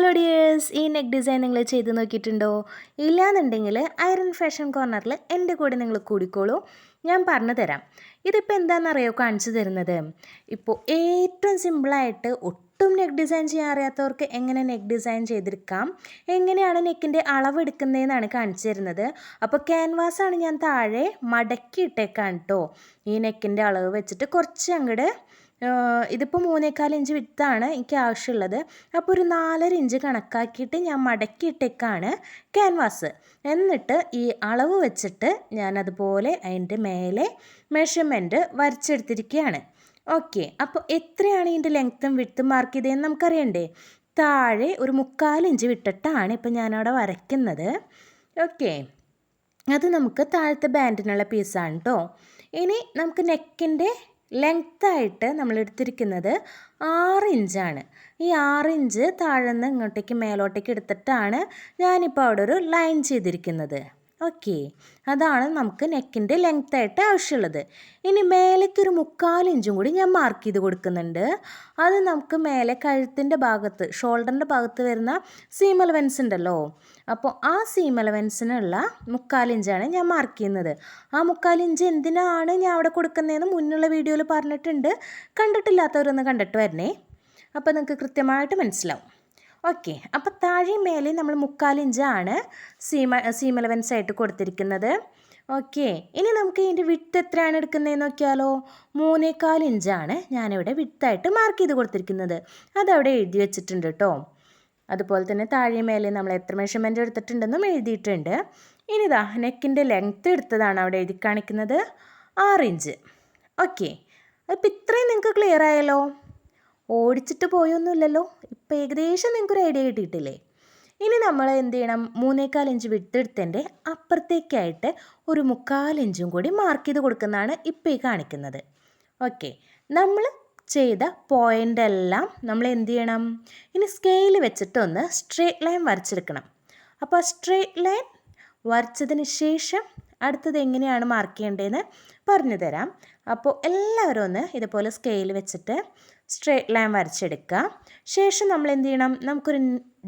Hello dears ഈ neck design നിങ്ങൾ ചെയ്ത് നോക്കിയിട്ടുണ്ടോ? ഇല്ലാന്നുണ്ടെങ്കിൽ ഐറൺ ഫാഷൻ കോർണറിൽ എന്റെ കൂടെ നിങ്ങൾ കൂടിക്കോളൂ. ഞാൻ പറഞ്ഞു തരാം. ഇതിപ്പോൾ എന്താണെന്നറിയോ കാണിച്ചു തരുന്നത്? ഇപ്പോൾ ഏറ്റവും സിമ്പിളായിട്ട് ഒട്ടും നെക്ക് ഡിസൈൻ ചെയ്യാൻ അറിയാത്തവർക്ക് എങ്ങനെ നെക്ക് ഡിസൈൻ ചെയ്തെടുക്കാം? എങ്ങനെയാണ് നെക്കിന്റെ അളവ് എടുക്കുന്നതെന്നാണ് കാണിച്ചു തരുന്നത്. അപ്പോൾ ക്യാൻവാസാണ് ഞാൻ താഴെ മടക്കി ഇട്ടേക്കാം കേട്ടോ ഈ നെക്കിന്റെ അളവ് വെച്ചിട്ട് കുറച്ച് അങ്ങോട്ട് ഇതിപ്പോൾ മൂന്നേക്കാൽ ഇഞ്ച് വിത്താണ് എനിക്ക് ആവശ്യമുള്ളത് അപ്പോൾ ഒരു നാലര ഇഞ്ച് കണക്കാക്കിയിട്ട് ഞാൻ മടക്കിയിട്ടേക്കാണ് ക്യാൻവാസ്. എന്നിട്ട് ഈ അളവ് വെച്ചിട്ട് ഞാൻ അതുപോലെ അതിന്റെ മേലെ മെഷർമെന്റ് വരച്ചെടുത്തിരിക്കുകയാണ് ഓക്കെ അപ്പോൾ എത്രയാണ് ഇതിന്റെ ലെങ്ത്തും വിട്ടും മാർക്ക് ചെയ്തതെന്ന് നമുക്കറിയണ്ടേ? താഴെ ഒരു മുക്കാൽ ഇഞ്ച് വിട്ടിട്ടാണ് ഇപ്പോൾ ഞാനവിടെ വരയ്ക്കുന്നത്. ഓക്കെ അത് നമുക്ക് താഴത്തെ ബാൻഡിനുള്ള പീസാണ് കേട്ടോ ഇനി നമുക്ക് നെക്കിന്റെ ലെങ്ത്തായിട്ട് നമ്മൾ എടുത്തിരിക്കുന്നത് ആറ് ഇഞ്ചാണ്. ഈ ആറ് ഇഞ്ച് താഴെ നിന്ന് ഇങ്ങോട്ടേക്ക് മേലോട്ടേക്ക് എടുത്തിട്ടാണ് ഞാനിപ്പോൾ അവിടെ ഒരു ലൈൻ ചെയ്തിരിക്കുന്നത്. ഓക്കെ. അതാണ് നമുക്ക് നെക്കിന്റെ ലെങ്ത് ആയിട്ട് ആവശ്യമുള്ളത്. ഇനി മേലേക്ക് ഒരു മുക്കാൽ ഇഞ്ചും കൂടി ഞാൻ മാർക്ക് ചെയ്ത് കൊടുക്കുന്നുണ്ട്. അത് നമുക്ക് മേലെ കഴുത്തിന്റെ ഭാഗത്ത് ഷോൾഡറിന്റെ ഭാഗത്ത് വരുന്ന സീം അലവൻസ് ഉണ്ടല്ലോ. അപ്പോൾ ആ സീം അലവൻസിനുള്ള മുക്കാൽ ഇഞ്ചാണ് ഞാൻ മാർക്ക് ചെയ്യുന്നത്. ആ മുക്കാൽ ഇഞ്ച് എന്തിനാണ് ഞാൻ അവിടെ കൊടുക്കുന്നതെന്ന് മുന്നുള്ള വീഡിയോയിൽ പറഞ്ഞിട്ടുണ്ട്. കണ്ടിട്ടില്ലാത്തവരൊന്ന് കണ്ടിട്ട് വരണേ. അപ്പോൾ നിങ്ങൾക്ക് കൃത്യമായിട്ട് മനസ്സിലാവും. ഓക്കെ. അപ്പോൾ താഴെ മേലെ നമ്മൾ മുക്കാലിഞ്ചാണ് സീമ സീം അലവൻസ് ആയിട്ട് കൊടുത്തിരിക്കുന്നത്. ഓക്കെ. ഇനി നമുക്ക് ഇതിന്റെ വിട്ട് എത്രയാണ് എടുക്കുന്നതെന്ന് നോക്കിയാലോ? മൂന്നേക്കാൽ ഇഞ്ചാണ് ഞാനിവിടെ വിട്ടായിട്ട് മാർക്ക് ചെയ്ത് കൊടുത്തിരിക്കുന്നത്. അതവിടെ എഴുതി വെച്ചിട്ടുണ്ട് കേട്ടോ അതുപോലെ തന്നെ താഴെ മേലെ നമ്മൾ എത്ര മെഷർമെന്റ് എടുത്തിട്ടുണ്ടെന്നും എഴുതിയിട്ടുണ്ട്. ഇനി ഇതാ നെക്കിന്റെ ലെങ്ത്ത് എടുത്തതാണ് അവിടെ എഴുതി കാണിക്കുന്നത്. ആറ് ഇഞ്ച്. ഓക്കെ. അപ്പോൾ ഇത്രയും നിങ്ങൾക്ക് ക്ലിയർ ആയല്ലോ? ഓടിച്ചിട്ട് പോയൊന്നുമില്ലല്ലോ. ഇപ്പം ഏകദേശം നിങ്ങൾക്കൊരു ഐഡിയ കിട്ടിയിട്ടില്ലേ? ഇനി നമ്മൾ എന്ത് ചെയ്യണം? മൂന്നേക്കാൽ ഇഞ്ച് വിട്ടെടുത്തതിന്റെ അപ്പുറത്തേക്കായിട്ട് ഒരു മുക്കാൽ ഇഞ്ചും കൂടി മാർക്ക് ചെയ്ത് കൊടുക്കുന്നതാണ് ഇപ്പോൾ ഈ കാണിക്കുന്നത്. ഓക്കെ നമ്മൾ ചെയ്ത പോയിന്റ് എല്ലാം നമ്മൾ എന്ത് ചെയ്യണം? ഇനി സ്കെയിൽ വെച്ചിട്ട് ഒന്ന് സ്ട്രേറ്റ് ലൈൻ വരച്ചെടുക്കണം അപ്പോൾ സ്ട്രേറ്റ് ലൈൻ വരച്ചതിന് ശേഷം അടുത്തത് എങ്ങനെയാണ് മാർക്ക് ചെയ്യേണ്ടതെന്ന് പറഞ്ഞു തരാം. അപ്പോൾ എല്ലാവരും ഒന്ന് ഇതുപോലെ സ്കെയിൽ വെച്ചിട്ട് സ്ട്രേറ്റ് ലൈൻ വരച്ചെടുക്കുക. ശേഷം നമ്മൾ എന്ത് ചെയ്യണം? നമുക്കൊരു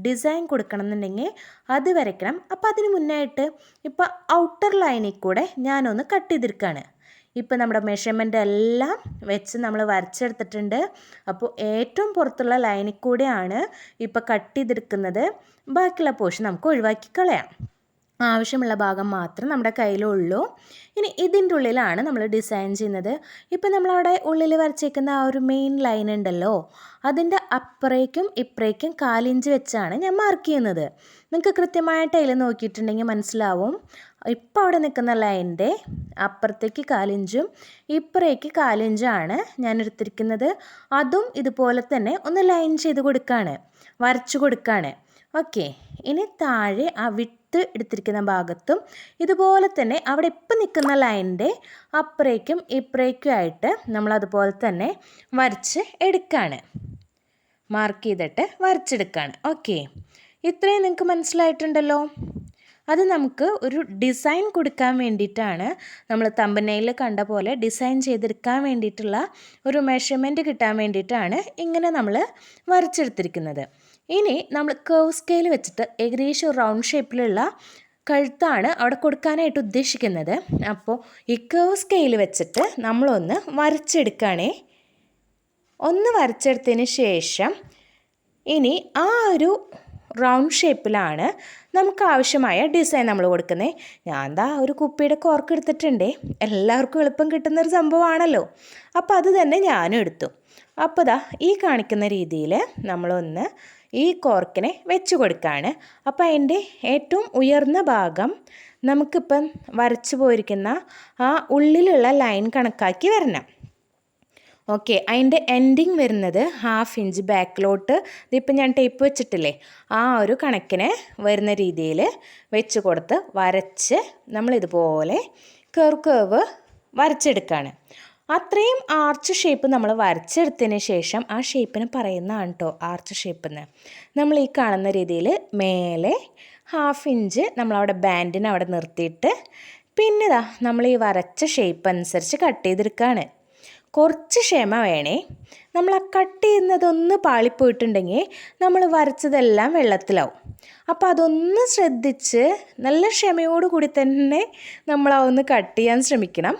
ഡിസൈൻ കൊടുക്കണം എന്നുണ്ടെങ്കിൽ അത് വരയ്ക്കണം. അപ്പോൾ അതിന് മുന്നായിട്ട് ഇപ്പോൾ ഔട്ടർ ലൈനിൽ കൂടെ ഞാനൊന്ന് കട്ട് ചെയ്തിരിക്കുകയാണ് ഇപ്പോൾ നമ്മുടെ മെഷർമെന്റ് എല്ലാം വെച്ച് നമ്മൾ വരച്ചെടുത്തിട്ടുണ്ട്. അപ്പോൾ ഏറ്റവും പുറത്തുള്ള ലൈനിൽ കൂടെയാണ് ഇപ്പോൾ കട്ട് ചെയ്തെടുക്കുന്നത്. ബാക്കിയുള്ള പോർഷൻ നമുക്ക് ഒഴിവാക്കി കളയാം. ആവശ്യമുള്ള ഭാഗം മാത്രം നമ്മുടെ കയ്യിലുള്ളൂ. ഇനി ഇതിന്റെ ഉള്ളിലാണ് നമ്മൾ ഡിസൈൻ ചെയ്യുന്നത്. ഇപ്പം നമ്മളവിടെ ഉള്ളിൽ വരച്ചേക്കുന്ന ആ ഒരു മെയിൻ ലൈൻ ഉണ്ടല്ലോ അതിന്റെ അപ്പുറേക്കും ഇപ്പുറേക്കും കാലിഞ്ച് വെച്ചാണ് ഞാൻ മാർക്ക് ചെയ്യുന്നത്. നിങ്ങൾക്ക് കൃത്യമായിട്ട് അതിൽ നോക്കിയിട്ടുണ്ടെങ്കിൽ മനസ്സിലാവും. ഇപ്പോൾ അവിടെ നിൽക്കുന്ന ലൈനിന്റെ അപ്പുറത്തേക്ക് കാലിഞ്ചും ഇപ്പുറേക്ക് കാലിഞ്ചാണ് ഞാൻ എടുത്തിരിക്കുന്നത്. അതും ഇതുപോലെ തന്നെ ഒന്ന് ലൈൻ ചെയ്ത് കൊടുക്കുകയാണ് വരച്ചു കൊടുക്കുകയാണ് ഓക്കെ ഇനി താഴെ ആ വിട്ട് എടുത്തിരിക്കുന്ന ഭാഗത്തും ഇതുപോലെ തന്നെ അവിടെ ഇപ്പം നിൽക്കുന്ന ലൈനിന്റെ അപ്പുറേക്കും ഇപ്പുറേക്കും ആയിട്ട് നമ്മൾ അതുപോലെ തന്നെ വരച്ച് എടുക്കുകയാണ് മാർക്ക് ചെയ്തിട്ട് വരച്ചെടുക്കുകയാണ് ഓക്കെ. ഇത്രയും നിങ്ങൾക്ക് മനസ്സിലായിട്ടുണ്ടല്ലോ? അത് നമുക്ക് ഒരു ഡിസൈൻ കൊടുക്കാൻ വേണ്ടിയിട്ടാണ് നമ്മൾ തമ്പനയിൽ കണ്ട പോലെ ഡിസൈൻ ചെയ്തെടുക്കാൻ വേണ്ടിയിട്ടുള്ള ഒരു മെഷർമെന്റ് കിട്ടാൻ വേണ്ടിയിട്ടാണ് ഇങ്ങനെ നമ്മൾ വരച്ചെടുത്തിരിക്കുന്നത്. ഇനി നമ്മൾ കേവ് സ്കെയിൽ വെച്ചിട്ട് ഏകദേശം റൗണ്ട് ഷേപ്പിലുള്ള കഴുത്താണ് അവിടെ കൊടുക്കാനായിട്ട് ഉദ്ദേശിക്കുന്നത്. അപ്പോൾ ഈ കേവ് സ്കെയിൽ വെച്ചിട്ട് നമ്മളൊന്ന് വരച്ചെടുക്കുകയാണേ. ഒന്ന് വരച്ചെടുത്തതിന് ശേഷം ഇനി ആ ഒരു റൗണ്ട് ഷേപ്പിലാണ് നമുക്ക് ആവശ്യമായ ഡിസൈൻ നമ്മൾ കൊടുക്കുന്നത്. ഞാൻ എന്താ ഒരു കുപ്പിയുടെ കോർക്ക് എടുത്തിട്ടുണ്ടേ. എല്ലാവർക്കും എളുപ്പം കിട്ടുന്ന ഒരു സംഭവമാണല്ലോ. അപ്പോൾ അത് തന്നെ ഞാനും എടുത്തു. അപ്പോൾ ദാ ഈ കാണിക്കുന്ന രീതിയിൽ നമ്മളൊന്ന് ഈ കോർക്കിനെ വെച്ച് കൊടുക്കുകയാണ് അപ്പോൾ അതിന്റെ ഏറ്റവും ഉയർന്ന ഭാഗം നമുക്കിപ്പം വരച്ചു പോയിരിക്കുന്ന ആ ഉള്ളിലുള്ള ലൈൻ കണക്കാക്കി വരണം. ഓക്കെ അതിന്റെ എൻഡിങ് വരുന്നത് ഹാഫ് ഇഞ്ച് ബാക്കിലോട്ട് ഇതിപ്പോൾ ഞാൻ ടേപ്പ് വെച്ചിട്ടില്ലേ? ആ ഒരു കണക്കിന് വരുന്ന രീതിയിൽ വെച്ച് കൊടുത്ത് വരച്ച് നമ്മളിതുപോലെ കർവ് കർവ് വരച്ചെടുക്കുകയാണ് അത്രയും ആർച്ച് ഷേപ്പ് നമ്മൾ വരച്ചെടുത്തതിന് ശേഷം ആ ഷേപ്പിന് പറയുന്നതാണ് കേട്ടോ ആർച്ച് ഷേപ്പ് എന്ന് നമ്മൾ ഈ കാണുന്ന രീതിയിൽ മേലെ ഹാഫ് ഇഞ്ച് നമ്മളവിടെ ബാൻഡിന് അവിടെ നിർത്തിയിട്ട് പിന്നെ ഇതാ നമ്മൾ ഈ വരച്ച ഷേപ്പ് അനുസരിച്ച് കട്ട് ചെയ്തെടുക്കുകയാണ് കുറച്ച് ക്ഷമ വേണേ. നമ്മൾ ആ കട്ട് ചെയ്യുന്നതൊന്ന് പാളിപ്പോയിട്ടുണ്ടെങ്കിൽ നമ്മൾ വരച്ചതെല്ലാം വെള്ളത്തിലാവും. അപ്പോൾ അതൊന്ന് ശ്രദ്ധിച്ച് നല്ല ക്ഷമയോടുകൂടി തന്നെ ആ കട്ട് ചെയ്യാൻ ശ്രമിക്കണം.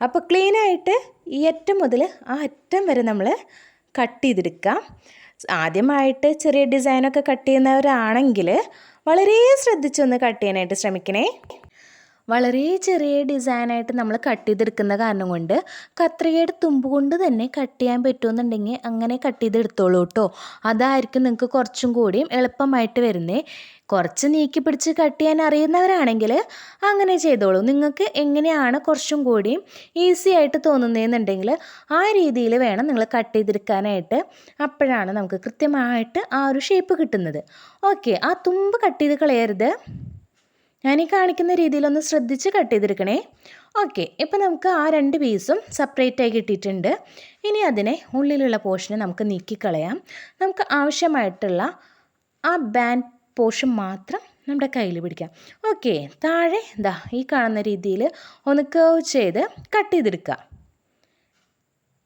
അപ്പോൾ ക്ലീനായിട്ട് ഈ അറ്റം മുതൽ ആ അറ്റം വരെ നമ്മൾ കട്ട് ചെയ്തെടുക്കാം. ആദ്യമായിട്ട് ചെറിയ ഡിസൈനൊക്കെ കട്ട് ചെയ്യുന്നവരാണെങ്കിൽ വളരെ ശ്രദ്ധിച്ചൊന്ന് കട്ട് ചെയ്യാനായിട്ട് ശ്രമിക്കണേ. വളരെ ചെറിയ ഡിസൈനായിട്ട് നമ്മൾ കട്ട് ചെയ്തെടുക്കുന്ന കാരണം കൊണ്ട് കത്രികയുടെ തുമ്പ് കൊണ്ട് തന്നെ കട്ട് ചെയ്യാൻ പറ്റുമെന്നുണ്ടെങ്കിൽ അങ്ങനെ കട്ട് ചെയ്തെടുത്തോളൂ കേട്ടോ. അതായിരിക്കും നിങ്ങൾക്ക് കുറച്ചും കൂടിയും എളുപ്പമായിട്ട് വരുന്നത് കുറച്ച് നീക്കി പിടിച്ച് കട്ട് ചെയ്യാൻ അറിയുന്നവരാണെങ്കിൽ അങ്ങനെ ചെയ്തോളൂ. നിങ്ങൾക്ക് എങ്ങനെയാണ് കുറച്ചും കൂടിയും ഈസി ആയിട്ട് തോന്നുന്നതെന്നുണ്ടെങ്കിൽ ആ രീതിയിൽ വേണം നിങ്ങൾ കട്ട് ചെയ്തെടുക്കാനായിട്ട്. അപ്പോഴാണ് നമുക്ക് കൃത്യമായിട്ട് ആ ഒരു ഷേപ്പ് കിട്ടുന്നത്. ഓക്കെ ആ തുമ്പ് കട്ട് ചെയ്ത് കളയരുത്. ഞാൻ ഈ കാണിക്കുന്ന രീതിയിലൊന്ന് ശ്രദ്ധിച്ച് കട്ട് ചെയ്തെടുക്കണേ. ഓക്കെ ഇപ്പം നമുക്ക് ആ രണ്ട് പീസും സെപ്പറേറ്റ് ആയി കിട്ടിയിട്ടുണ്ട്. ഇനി അതിനെ ഉള്ളിലുള്ള പോർഷനെ നമുക്ക് നീക്കിക്കളയാം. നമുക്ക് ആവശ്യമായിട്ടുള്ള ആ ബാൻഡ് പോർഷൻ മാത്രം നമ്മുടെ കയ്യിൽ പിടിക്കാം. ഓക്കെ താഴെ ഇതാ ഈ കാണുന്ന രീതിയിൽ ഒന്ന് കേവ് ചെയ്ത് കട്ട് ചെയ്തെടുക്കുക.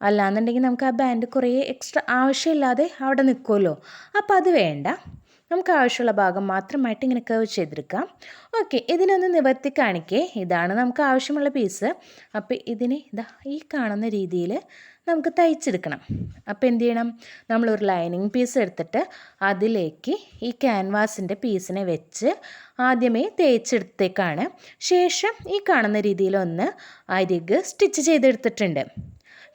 അല്ലാന്നുണ്ടെങ്കിൽ നമുക്ക് ആ ബാൻഡ് കുറേ എക്സ്ട്രാ ആവശ്യമില്ലാതെ അവിടെ നിൽക്കുമല്ലോ അപ്പോൾ അത് വേണ്ട. നമുക്ക് ആവശ്യമുള്ള ഭാഗം മാത്രമായിട്ട് ഇങ്ങനെ കവ് ചെയ്തെടുക്കാം. ഓക്കെ ഇതിനൊന്ന് നിവർത്തി കാണിക്കേ. ഇതാണ് നമുക്ക് ആവശ്യമുള്ള പീസ് അപ്പോൾ ഇതിനെ ഇതാ ഈ കാണുന്ന രീതിയിൽ നമുക്ക് തയ്ച്ചെടുക്കണം. അപ്പോൾ എന്ത് ചെയ്യണം? നമ്മളൊരു ലൈനിങ് പീസ് എടുത്തിട്ട് അതിലേക്ക് ഈ ക്യാൻവാസിന്റെ പീസിനെ വെച്ച് ആദ്യമേ തേച്ചെടുത്തേക്കാണ്. ശേഷം ഈ കാണുന്ന രീതിയിലൊന്ന് അരിഗ് സ്റ്റിച്ച് ചെയ്തെടുത്തിട്ടുണ്ട്.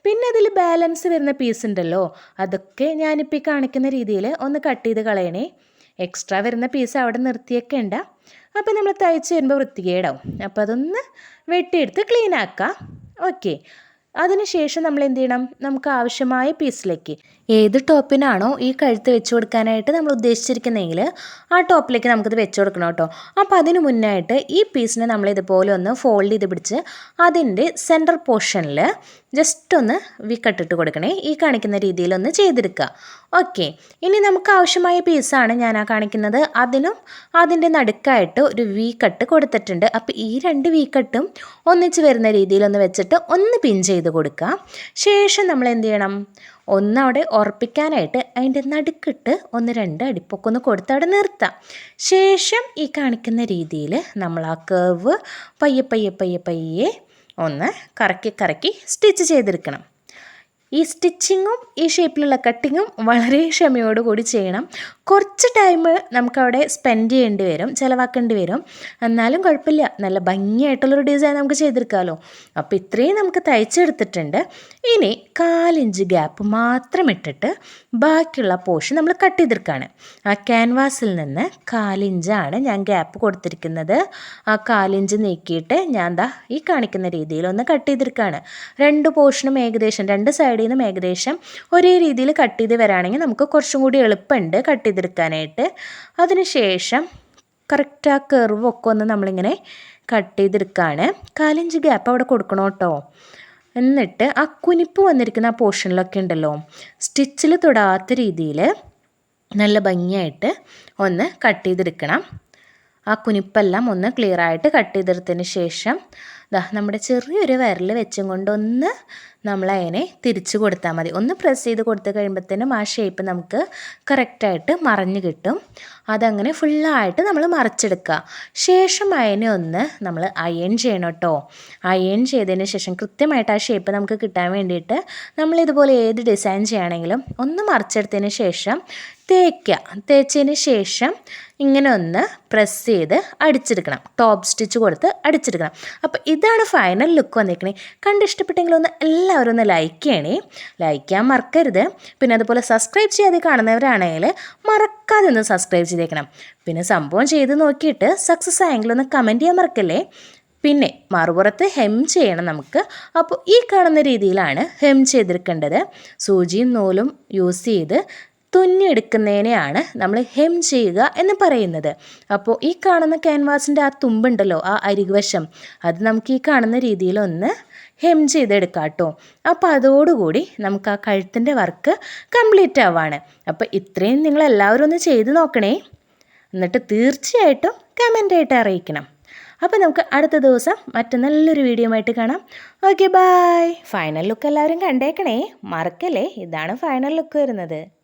പിന്നെ അതിൽ ബാലൻസ് വരുന്ന പീസ് ഉണ്ടല്ലോ അതൊക്കെ ഞാനിപ്പോൾ കാണിക്കുന്ന രീതിയിൽ ഒന്ന് കട്ട് ചെയ്ത് കളയണേ. എക്സ്ട്രാ വരുന്ന പീസ് അവിടെ നിർത്തിയേക്കേണ്ട അപ്പോൾ നമ്മൾ തയ്ച്ച് വരുമ്പോൾ വൃത്തികേടാവും. അപ്പോൾ അതൊന്ന് വെട്ടിയെടുത്ത് ക്ലീൻ ആക്കാം. ഓക്കെ അതിനുശേഷം നമ്മൾ എന്ത് ചെയ്യണം? നമുക്ക് ആവശ്യമായ പീസിലേക്ക് ഏത് ടോപ്പിനാണോ ഈ കഴുത്ത് വെച്ച് കൊടുക്കാനായിട്ട് നമ്മൾ ഉദ്ദേശിച്ചിരിക്കുന്നതെങ്കിൽ ആ ടോപ്പിലേക്ക് നമുക്കിത് വെച്ച് കൊടുക്കണം കേട്ടോ. അപ്പോൾ അതിന് മുന്നായിട്ട് ഈ പീസിനെ നമ്മൾ ഇതുപോലെ ഒന്ന് ഫോൾഡ് ചെയ്ത് പിടിച്ച് അതിന്റെ സെന്റർ പോർഷനിൽ ജസ്റ്റ് ഒന്ന് വിക്കട്ടിട്ട് കൊടുക്കണേ. ഈ കാണിക്കുന്ന രീതിയിലൊന്ന് ചെയ്തെടുക്കുക. ഓക്കെ. ഇനി നമുക്ക് ആവശ്യമായ പീസാണ് ഞാൻ ആ കാണിക്കുന്നത്. അതിനും അതിന്റെ നടുക്കായിട്ട് ഒരു വി കട്ട് കൊടുത്തിട്ടുണ്ട്. അപ്പോൾ ഈ രണ്ട് വി കട്ടും ഒന്നിച്ച് വരുന്ന രീതിയിലൊന്ന് വെച്ചിട്ട് ഒന്ന് പിൻ ചെയ്ത് കൊടുക്കുക. ശേഷം നമ്മൾ എന്ത് ചെയ്യണം? ഒന്ന് അവിടെ ഉറപ്പിക്കാനായിട്ട് അതിന്റെ നടുക്കിട്ട് ഒന്ന് രണ്ട് അടിപ്പൊക്കെ ഒന്ന് കൊടുത്ത് അവിടെ നിർത്താം. ശേഷം ഈ കാണിക്കുന്ന രീതിയിൽ നമ്മൾ ആ കേവ് പയ്യെ പയ്യെ പയ്യെ പയ്യെ ഒന്ന് കറക്കി കറക്കി സ്റ്റിച്ച് ചെയ്തെടുക്കണം. ഈ സ്റ്റിച്ചിങ്ങും ഈ ഷേപ്പിലുള്ള കട്ടിങ്ങും വളരെ ക്ഷമയോടുകൂടി ചെയ്യണം. കുറച്ച് ടൈം നമുക്കവിടെ സ്പെൻഡ് ചെയ്യേണ്ടി വരും ചിലവാക്കേണ്ടി വരും. എന്നാലും കുഴപ്പമില്ല. നല്ല ഭംഗിയായിട്ടുള്ളൊരു ഡിസൈൻ നമുക്ക് ചെയ്തെടുക്കാമല്ലോ അപ്പോൾ ഇത്രയും നമുക്ക് തയ്ച്ചെടുത്തിട്ടുണ്ട്. ഇനി കാലിഞ്ച് ഗ്യാപ്പ് മാത്രം ഇട്ടിട്ട് ബാക്കിയുള്ള പോർഷൻ നമ്മൾ കട്ട് ചെയ്തെടുക്കുകയാണ് ആ ക്യാൻവാസിൽ നിന്ന് കാലിഞ്ചാണ് ഞാൻ ഗ്യാപ്പ് കൊടുത്തിരിക്കുന്നത്. ആ കാലിഞ്ച് നീക്കിയിട്ട് ഞാൻ ദാ ഈ കാണിക്കുന്ന രീതിയിൽ ഒന്ന് കട്ട് ചെയ്തെടുക്കുകയാണ് രണ്ട് പോർഷനും ഏകദേശം രണ്ട് സൈഡിൽ നിന്നും ഏകദേശം ഒരേ രീതിയിൽ കട്ട് ചെയ്ത് വരാണെങ്കിൽ നമുക്ക് കുറച്ചും കൂടി എളുപ്പമുണ്ട് കട്ട് ചെയ്തെടുക്കാനായിട്ട് അതിനുശേഷം കറക്റ്റ് ആ കെർവൊക്കെ ഒന്ന് നമ്മളിങ്ങനെ കട്ട് ചെയ്തെടുക്കുകയാണ് കാലിഞ്ച് ഗ്യാപ്പ് അവിടെ കൊടുക്കണം കേട്ടോ. എന്നിട്ട് ആ കുനിപ്പ് വന്നിരിക്കുന്ന ആ പോർഷനിലൊക്കെ ഉണ്ടല്ലോ. സ്റ്റിച്ചിൽ തൊടാത്ത രീതിയിൽ നല്ല ഭംഗിയായിട്ട് ഒന്ന് കട്ട് ചെയ്തെടുക്കണം. ആ കുനിപ്പെല്ലാം ഒന്ന് ക്ലിയറായിട്ട് കട്ട് ചെയ്തെടുത്തതിന് ശേഷം ദാ നമ്മുടെ ചെറിയൊരു വിരൽ വെച്ചും കൊണ്ടൊന്ന് നമ്മൾ അതിനെ തിരിച്ചു കൊടുത്താൽ മതി. ഒന്ന് പ്രസ് ചെയ്ത് കൊടുത്ത് കഴിയുമ്പോഴത്തേനും ആ ഷേപ്പ് നമുക്ക് കറക്റ്റായിട്ട് മറഞ്ഞു കിട്ടും. അതങ്ങനെ ഫുള്ളായിട്ട് നമ്മൾ മറിച്ചെടുക്കുക. ശേഷം അതിനെ ഒന്ന് നമ്മൾ അയൺ ചെയ്യണം കേട്ടോ. അയൺ ചെയ്തതിന് ശേഷം കൃത്യമായിട്ട് ആ ഷേപ്പ് നമുക്ക് കിട്ടാൻ വേണ്ടിയിട്ട് നമ്മൾ ഇതുപോലെ ഏത് ഡിസൈൻ ചെയ്യുകയാണെങ്കിലും ഒന്ന് മറിച്ചെടുത്തതിന് ശേഷം തേക്കുക. തേച്ചതിന് ശേഷം ഇങ്ങനെ ഒന്ന് പ്രസ് ചെയ്ത് അടിച്ചെടുക്കണം. ടോപ്പ് സ്റ്റിച്ച് കൊടുത്ത് അടിച്ചെടുക്കണം. അപ്പോൾ ഇതാണ് ഫൈനൽ ലുക്ക് വന്നിരിക്കണേ. കണ്ടിഷ്ടപ്പെട്ടെങ്കിൽ ഒന്ന് എല്ലാവരും ഒന്ന് ലൈക്ക് ചെയ്യണേ. ലൈക്ക് ചെയ്യാൻ മറക്കരുത്. പിന്നെ അതുപോലെ സബ്സ്ക്രൈബ് ചെയ്യാതെ കാണുന്നവരാണെങ്കിൽ മറക്കാതെ ഒന്ന് സബ്സ്ക്രൈബ് ചെയ്തേക്കണം. പിന്നെ സംഭവം ചെയ്ത് നോക്കിയിട്ട് സക്സസ് ആയെങ്കിൽ ഒന്ന് കമന്റ് ചെയ്യാൻ മറക്കല്ലേ? പിന്നെ മറുപുറത്ത് ഹെം ചെയ്യണം നമുക്ക്. അപ്പോൾ ഈ കാണുന്ന രീതിയിലാണ് ഹെം ചെയ്തെടുക്കേണ്ടത്. സൂചിയും നൂലും യൂസ് ചെയ്ത് തുന്നിയെടുക്കുന്നതിനെയാണ് നമ്മൾ ഹെം ചെയ്യുക എന്ന് പറയുന്നത്. അപ്പോൾ ഈ കാണുന്ന ക്യാൻവാസിന്റെ ആ തുമ്പുണ്ടല്ലോ ആ അരികുവശം. അത് നമുക്ക് ഈ കാണുന്ന രീതിയിലൊന്ന് ഹെം ചെയ്തെടുക്കാം കേട്ടോ. അപ്പോൾ അതോടുകൂടി നമുക്ക് ആ കഴുത്തിന്റെ വർക്ക് കംപ്ലീറ്റ് ആവാണ്. അപ്പോൾ ഇത്രയും നിങ്ങൾ എല്ലാവരും ഒന്ന് ചെയ്ത് നോക്കണേ. എന്നിട്ട് തീർച്ചയായിട്ടും കമന്റായിട്ട് അറിയിക്കണം. അപ്പോൾ നമുക്ക് അടുത്ത ദിവസം മറ്റു നല്ലൊരു വീഡിയോ ആയിട്ട് കാണാം. ഓക്കെ ബായ് ഫൈനൽ ലുക്ക് എല്ലാവരും കണ്ടേക്കണേ. മറക്കല്ലേ? ഇതാണ് ഫൈനൽ ലുക്ക് വരുന്നത്.